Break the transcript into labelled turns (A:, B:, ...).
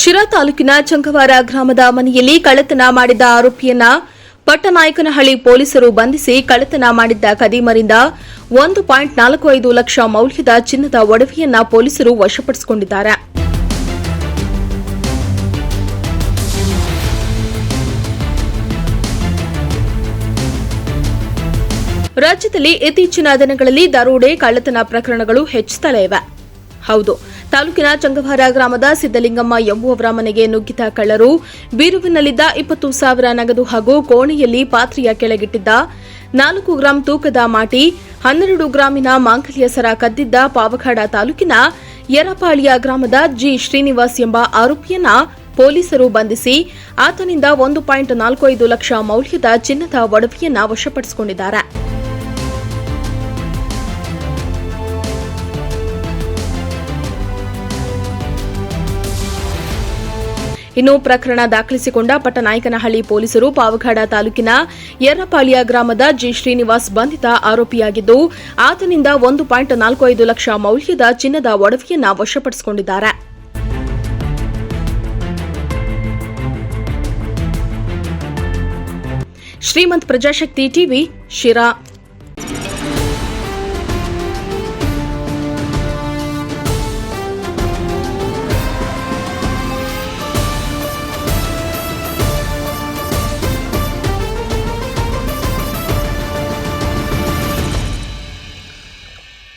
A: ಶಿರಾ ತಾಲೂಕಿನ ಚಂಕವಾರ ಗ್ರಾಮದ ಮನೆಯಲ್ಲಿ ಕಳ್ಳತನ ಮಾಡಿದ ಆರೋಪಿಯನ್ನ ಪಟ್ಟನಾಯಕನಹಳ್ಳಿ ಪೊಲೀಸರು ಬಂಧಿಸಿ ಕಳ್ಳತನ ಮಾಡಿದ್ದ ಕದೀಮರಿಂದ ಒಂದು ಪಾಯಿಂಟ್ ನಾಲ್ಕು ಐದು ಲಕ್ಷ ಮೌಲ್ಯದ ಚಿನ್ನದ ಒಡವೆಯನ್ನ ಪೊಲೀಸರು ವಶಪಡಿಸಿಕೊಂಡಿದ್ದಾರೆ. ರಾಜ್ಯದಲ್ಲಿ ಇತ್ತೀಚಿನ ದಿನಗಳಲ್ಲಿ ದರೋಡೆ, ಕಳ್ಳತನ ಪ್ರಕರಣಗಳು ಹೆಚ್ಚುತ್ತಲೇ ಇವೆ. ಹೌದು ತಾಲೂಕಿನ ಚಂಗವಾರ ಗ್ರಾಮದ ಸಿದ್ದಲಿಂಗಮ್ಮ ಎಂಬುವವರ ಮನೆಗೆ ನುಗ್ಗಿದ ಕಳ್ಳರು ಬೀರುವಿನಲ್ಲಿದ್ದ ಇಪ್ಪತ್ತು ಸಾವಿರ ನಗದು ಹಾಗೂ ಕೋಣೆಯಲ್ಲಿ ಪಾತ್ರೆಯ ಕೆಳಗಿಟ್ಟಿದ್ದ ನಾಲ್ಕು ಗ್ರಾಂ ತೂಕದ ಮಾಟಿ, ಹನ್ನೆರಡು ಗ್ರಾಮಿನ ಮಾಂಗಲ್ಯ ಸರ ಕದ್ದಿದ್ದ ಪಾವಗಡ ತಾಲೂಕಿನ ಯರಪಾಳಿಯ ಗ್ರಾಮದ ಜಿ ಶ್ರೀನಿವಾಸ್ ಎಂಬ ಆರೋಪಿಯನ್ನ ಪೊಲೀಸರು ಬಂಧಿಸಿ, ಆತನಿಂದ ಒಂದು ಪಾಯಿಂಟ್ ನಾಲ್ಕು ಐದು ಲಕ್ಷ ಮೌಲ್ಯದ ಚಿನ್ನದ ಒಡವೆಯನ್ನ ವಶಪಡಿಸಿಕೊಂಡಿದ್ದಾರೆ. ಇನ್ನು ಪ್ರಕರಣ ದಾಖಲಿಸಿಕೊಂಡ ಪಟ್ಟನಾಯಕನಹಳ್ಳಿ ಪೊಲೀಸರು ಪಾವಗಡ ತಾಲೂಕಿನ ಯರ್ರಪಾಳ್ಯ ಗ್ರಾಮದ ಜಿ ಶ್ರೀನಿವಾಸ್ ಬಂಧಿತ ಆರೋಪಿಯಾಗಿದ್ದು, ಆತನಿಂದ ಒಂದು ಪಾಯಿಂಟ್ ನಾಲ್ಕು ಐದು ಲಕ್ಷ ಮೌಲ್ಯದ ಚಿನ್ನದ ಒಡವೆಯನ್ನು ವಶಪಡಿಸಿಕೊಂಡಿದ್ದಾರೆ. ಶ್ರೀಮಂತ್ ಪ್ರಜಾಶಕ್ತಿ ಟಿವಿ ಶಿರಾ.